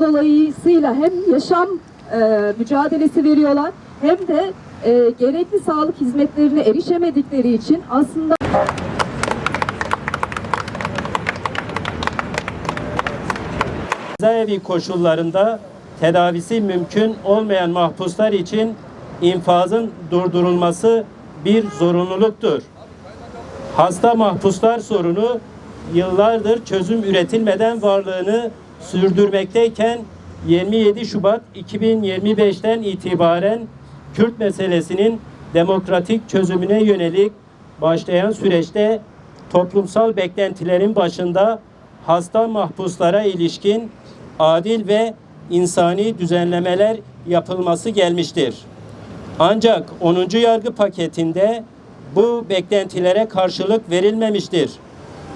dolayısıyla hem yaşam e, mücadelesi veriyorlar hem de e, gerekli sağlık hizmetlerine erişemedikleri için aslında cezaevi koşullarında tedavisi mümkün olmayan mahpuslar için infazın durdurulması bir zorunluluktur. Hasta mahpuslar sorunu yıllardır çözüm üretilmeden varlığını sürdürmekteyken 27 Şubat 2025'ten itibaren Kürt meselesinin demokratik çözümüne yönelik başlayan süreçte toplumsal beklentilerin başında hasta mahpuslara ilişkin adil ve insani düzenlemeler yapılması gelmiştir. Ancak 10. yargı paketinde bu beklentilere karşılık verilmemiştir.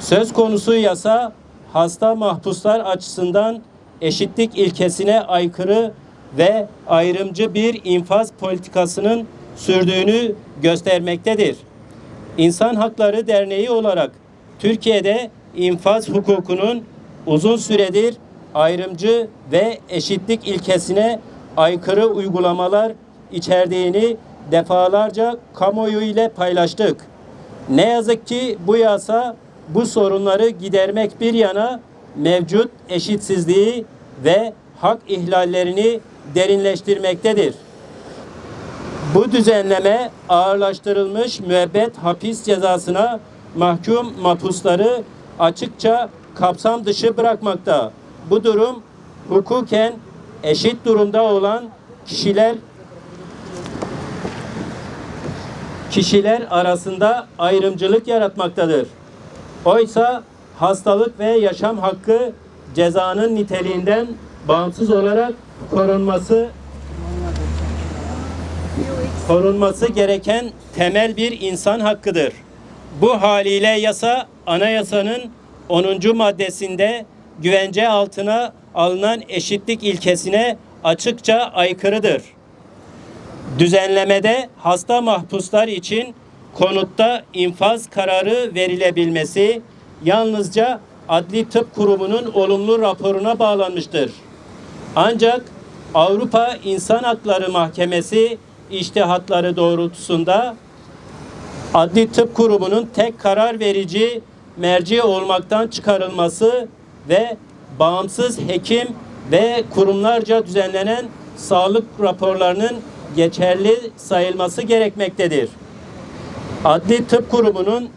Söz konusu yasa hasta mahpuslar açısından eşitlik ilkesine aykırı ve ayrımcı bir infaz politikasının sürdüğünü göstermektedir. İnsan Hakları Derneği olarak Türkiye'de infaz hukukunun uzun süredir ayrımcı ve eşitlik ilkesine aykırı uygulamalar içerdiğini defalarca kamuoyu ile paylaştık. Ne yazık ki bu yasa bu sorunları gidermek bir yana mevcut eşitsizliği ve hak ihlallerini derinleştirmektedir. Bu düzenleme ağırlaştırılmış müebbet hapis cezasına mahkum mahpusları açıkça kapsam dışı bırakmakta. Bu durum hukuken eşit durumda olan kişiler kişiler arasında ayrımcılık yaratmaktadır. Oysa hastalık ve yaşam hakkı cezanın niteliğinden bağımsız olarak korunması korunması gereken temel bir insan hakkıdır. Bu haliyle yasa anayasanın 10. maddesinde güvence altına alınan eşitlik ilkesine açıkça aykırıdır. Düzenlemede hasta mahpuslar için konutta infaz kararı verilebilmesi yalnızca Adli Tıp Kurumu'nun olumlu raporuna bağlanmıştır. Ancak Avrupa İnsan Hakları Mahkemesi iştihatları doğrultusunda Adli Tıp Kurumu'nun tek karar verici merci olmaktan çıkarılması ve bağımsız hekim ve kurumlarca düzenlenen sağlık raporlarının geçerli sayılması gerekmektedir. Adli Tıp Kurumu'nun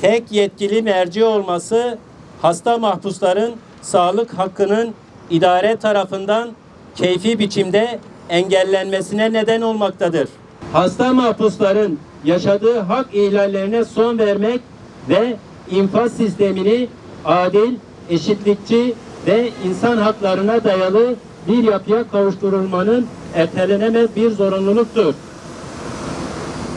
tek yetkili merci olması hasta mahpusların sağlık hakkının idare tarafından keyfi biçimde engellenmesine neden olmaktadır. Hasta mahpusların yaşadığı hak ihlallerine son vermek ve infaz sistemini adil, eşitlikçi ve insan haklarına dayalı bir yapıya kavuşturulmanın ertelenemez bir zorunluluktur.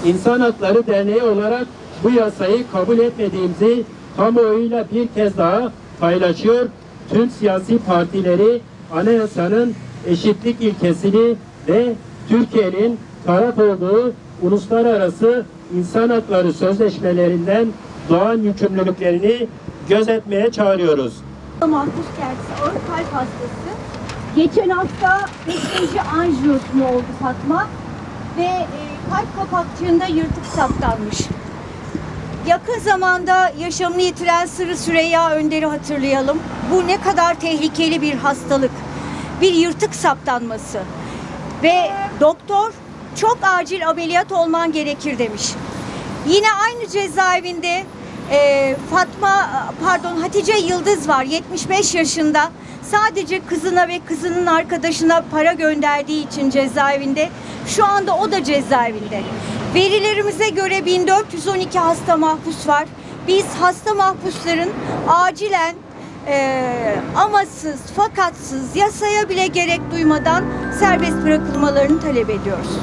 İnsan Hakları Derneği olarak bu yasayı kabul etmediğimizi kamuoyuyla bir kez daha paylaşıyor. Tüm siyasi partileri anayasanın eşitlik ilkesini ve Türkiye'nin taraf olduğu uluslararası insan hakları sözleşmelerinden doğan yükümlülüklerini gözetmeye çağırıyoruz. Mahpus kendisi ağır kalp hastası. Geçen hafta 5. anjiyosunu oldu Fatma ve e, kalp kapakçığında yırtık saptanmış. Yakın zamanda yaşamını yitiren Sırrı Süreyya Önder'i hatırlayalım. Bu ne kadar tehlikeli bir hastalık. Bir yırtık saptanması. Ve doktor çok acil ameliyat olman gerekir demiş. Yine aynı cezaevinde e, Fatma pardon Hatice Yıldız var 75 yaşında. Sadece kızına ve kızının arkadaşına para gönderdiği için cezaevinde. Şu anda o da cezaevinde. Verilerimize göre 1412 hasta mahpus var. Biz hasta mahpusların acilen e, amasız, fakatsız, yasaya bile gerek duymadan serbest bırakılmalarını talep ediyoruz.